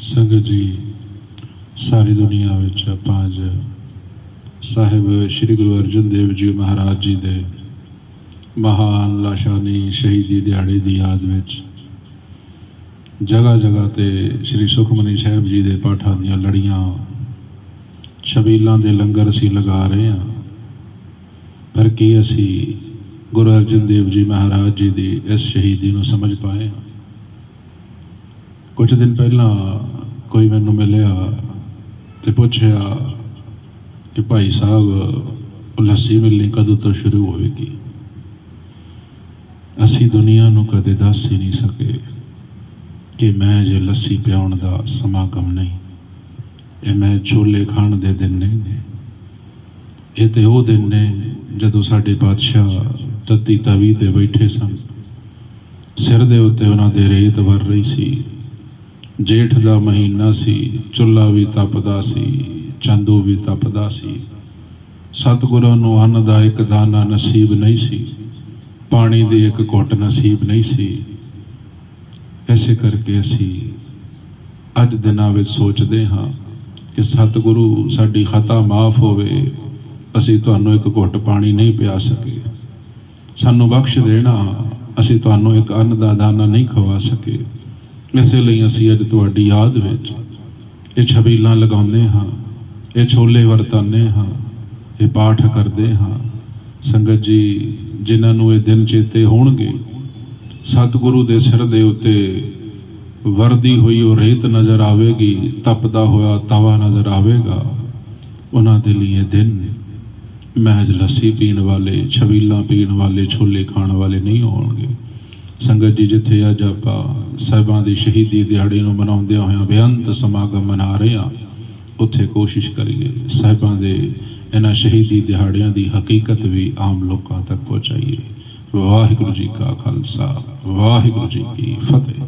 ਸੰਗਤ ਜੀ, ਸਾਰੀ ਦੁਨੀਆ ਵਿੱਚ ਆਪਾਂ ਅੱਜ ਸਾਹਿਬ ਸ੍ਰੀ ਗੁਰੂ ਅਰਜਨ ਦੇਵ ਜੀ ਮਹਾਰਾਜ ਜੀ ਦੇ ਮਹਾਨ ਲਾਸ਼ਾਨੀ ਸ਼ਹੀਦੀ ਦਿਹਾੜੇ ਦੀ ਯਾਦ ਵਿੱਚ ਜਗ੍ਹਾ ਜਗ੍ਹਾ ਤੇ ਸ੍ਰੀ ਸੁਖਮਨੀ ਸਾਹਿਬ ਜੀ ਦੇ ਪਾਠਾਂ ਦੀਆਂ ਲੜੀਆਂ, ਛਬੀਲਾਂ ਦੇ ਲੰਗਰ ਅਸੀਂ ਲਗਾ ਰਹੇ ਹਾਂ। ਪਰ ਕੀ ਅਸੀਂ ਗੁਰੂ ਅਰਜਨ ਦੇਵ ਜੀ ਮਹਾਰਾਜ ਜੀ ਦੀ ਇਸ ਸ਼ਹੀਦੀ ਨੂੰ ਸਮਝ ਪਾਏ ਹਾਂ? ਕੁਝ ਦਿਨ ਪਹਿਲਾਂ ਕੋਈ ਮੈਨੂੰ ਮਿਲਿਆ ਤੇ ਪੁੱਛਿਆ ਕਿ ਭਾਈ ਸਾਹਿਬ ਲੱਸੀ ਮਿਲਣੀ ਕਦੋਂ ਤੋਂ ਸ਼ੁਰੂ ਹੋਵੇਗੀ? ਅਸੀਂ ਦੁਨੀਆ ਨੂੰ ਕਦੇ ਦੱਸ ਹੀ ਨਹੀਂ ਸਕੇ ਕਿ ਮੈਂ ਜੇ ਲੱਸੀ ਪਿਆਉਣ ਦਾ ਸਮਾਗਮ ਨਹੀਂ, ਇਹ ਮੈਂ ਛੋਲੇ ਖਾਣ ਦੇ ਦਿਨ ਨਹੀਂ ਨੇ। ਇਹ ਤੇ ਉਹ ਦਿਨ ਨੇ ਜਦੋਂ ਸਾਡੇ ਪਾਤਸ਼ਾਹ ਤੱਤੀ ਤਵੀ ਤੇ ਬੈਠੇ ਸਨ। ਸਿਰ ਦੇ ਉੱਤੇ ਉਹਨਾਂ ਦੇ ਰੇਤ ਵਰ ਰਹੀ ਸੀ। ਜੇਠ ਦਾ ਮਹੀਨਾ ਸੀ ਚੁੱਲਾ ਵੀ ਤਪਦਾ ਸੀ, ਚੰਦੂ ਵੀ ਤਪਦਾ ਸੀ। ਸਤਿਗੁਰਾਂ ਨੂੰ ਅੰਨ ਦਾ ਇੱਕ ਦਾਣਾ ਨਸੀਬ ਨਹੀਂ ਸੀ, ਪਾਣੀ ਦੀ ਇੱਕ ਘੁੱਟ ਨਸੀਬ ਨਹੀਂ ਸੀ। ਐਸੇ ਕਰਕੇ ਅਸੀਂ ਅੱਜ ਦਿਨਾਂ ਵਿੱਚ ਸੋਚਦੇ ਹਾਂ ਕਿ ਸਤਿਗੁਰੂ ਸਾਡੀ ਖਤਾ ਮਾਫ ਹੋਵੇ, ਅਸੀਂ ਤੁਹਾਨੂੰ ਇੱਕ ਘੁੱਟ ਪਾਣੀ ਨਹੀਂ ਪਿਆ ਸਕੇ। ਸਾਨੂੰ ਬਖਸ਼ ਦੇਣਾ, ਅਸੀਂ ਤੁਹਾਨੂੰ ਇੱਕ ਅੰਨ ਦਾ ਦਾਣਾ ਨਹੀਂ ਖਵਾ ਸਕੇ। ਇਸੇ ਲਈ ਅਸੀਂ ਅੱਜ ਤੁਹਾਡੀ ਯਾਦ ਵਿੱਚ ਇਹ ਛਬੀਲਾਂ ਲਗਾਉਂਦੇ ਹਾਂ, ਇਹ ਛੋਲੇ ਵਰਤਾਉਂਦੇ ਹਾਂ, ਇਹ ਪਾਠ ਕਰਦੇ ਹਾਂ। ਸੰਗਤ ਜੀ, ਜਿਨ੍ਹਾਂ ਨੂੰ ਇਹ ਦਿਨ ਚੇਤੇ ਹੋਣਗੇ, ਸਤਿਗੁਰੂ ਦੇ ਸਿਰ ਦੇ ਉੱਤੇ ਵਰਦੀ ਹੋਈ ਉਹ ਰੇਤ ਨਜ਼ਰ ਆਵੇਗੀ, ਤਪਦਾ ਹੋਇਆ ਤਵਾ ਨਜ਼ਰ ਆਵੇਗਾ। ਉਹਨਾਂ ਦੇ ਲਈ ਇਹ ਦਿਨ ਮਹਿਜ ਲੱਸੀ ਪੀਣ ਵਾਲੇ, ਛਬੀਲਾਂ ਪੀਣ ਵਾਲੇ, ਛੋਲੇ ਖਾਣ ਵਾਲੇ ਨਹੀਂ ਹੋਣਗੇ। ਸੰਗਤ ਜੀ, ਜਿੱਥੇ ਅੱਜ ਆਪਾਂ ਸਾਹਿਬਾਂ ਦੀ ਸ਼ਹੀਦੀ ਦਿਹਾੜੀ ਨੂੰ ਮਨਾਉਂਦਿਆਂ ਹੋਇਆਂ ਬੇਅੰਤ ਸਮਾਗਮ ਮਨਾ ਰਹੇ ਹਾਂ, ਉੱਥੇ ਕੋਸ਼ਿਸ਼ ਕਰੀਏ ਸਾਹਿਬਾਂ ਦੇ ਇਹਨਾਂ ਸ਼ਹੀਦੀ ਦਿਹਾੜਿਆਂ ਦੀ ਹਕੀਕਤ ਵੀ ਆਮ ਲੋਕਾਂ ਤੱਕ ਪਹੁੰਚਾਈਏ। ਵਾਹਿਗੁਰੂ ਜੀ ਕਾ ਖਾਲਸਾ, ਵਾਹਿਗੁਰੂ ਜੀ ਕੀ ਫਤਿਹ।